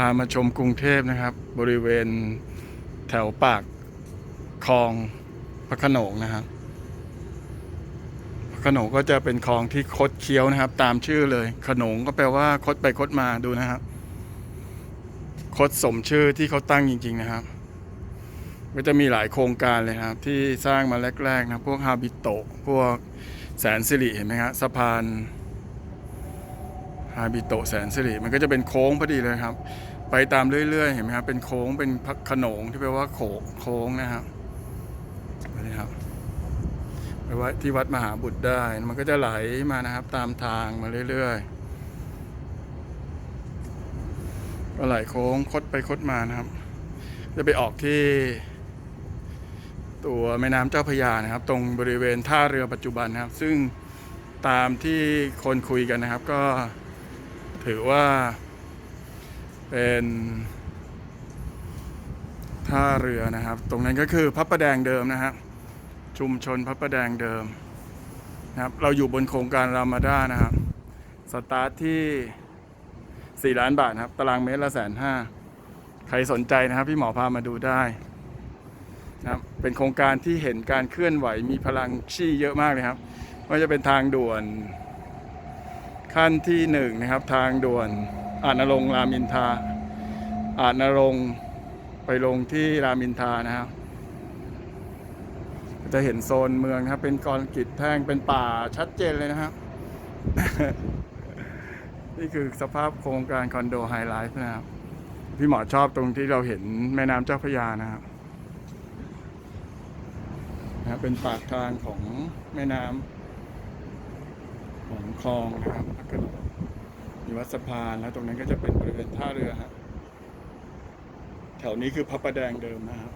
พามาชมกรุงเทพนะครับ บริเวณแถวปากคลองพระขนงนะครับพระขนงก็จะเป็นคลองที่คดเคี้ยวนะครับ ตามชื่อเลย ขนงก็แปลว่าคดไปคดมาดูนะครับ คดสมชื่อที่เขาตั้งจริง ๆนะครับ ก็จะมีหลายโครงการเลยครับ ที่สร้างมาแรกๆนะพวกฮาบิโตะพวกแสนสิริเห็นไหมครับสะพาน ฮาบิโตแสนสิริมันก็จะเป็นโค้งพอดีเลยครับ ไปตามเรื่อยๆ เห็นไหมครับ เป็นโค้งเป็นพักขนงที่แปลว่าโขโค้งนะครับนี่ครับไปไว้ที่วัดมหาบุตรได้ มันก็จะไหลมานะครับ ตามทางมาเรื่อยๆก็ไหลโค้งคดไปคดมานะครับ จะไปออกที่ ตัวแม่น้ำเจ้าพยานะครับ ตรงบริเวณท่าเรือปัจจุบันนะครับ ซึ่งตามที่คนคุยกันนะครับก็ ถือว่า เป็นท่าเรือนะครับ ตรงนั้นก็คือพระประแดงเดิมนะครับ ชุมชนพระประแดงเดิมนะครับ เราอยู่บนโครงการรามาด้านะครับ สตาร์ทที่ 4 ล้านบาทครับ ตารางเมตรละแสนห้าใครสนใจนะครับ พี่หมอพามาดูได้นะครับ เป็นโครงการที่เห็นการเคลื่อนไหวมีพลังชี่เยอะมากเลยครับว่าจะเป็นทางด่วน ขั้นที่หนึ่งนะครับทางด่วนอาจนรงค์รามอินทาอาจนรงค์ไปลงที่รามอินทานะครับจะเห็นโซนเมืองนะครับ เป็นกรกิจแท่งเป็นป่าชัดเจนเลยนะครับ นี่คือสภาพโครงการคอนโดไฮไลท์นะครับ พี่หมอชอบตรงที่เราเห็นแม่น้ำเจ้าพระยานะครับนะครับเป็นปากทางของแม่น้ำ ของคลองนะครับแล้วก็มีวัดสะพานแล้วตรงนั้นก็จะเป็นบริเวณท่าเรือฮะแถวนี้คือพระประแดงเดิมนะครับ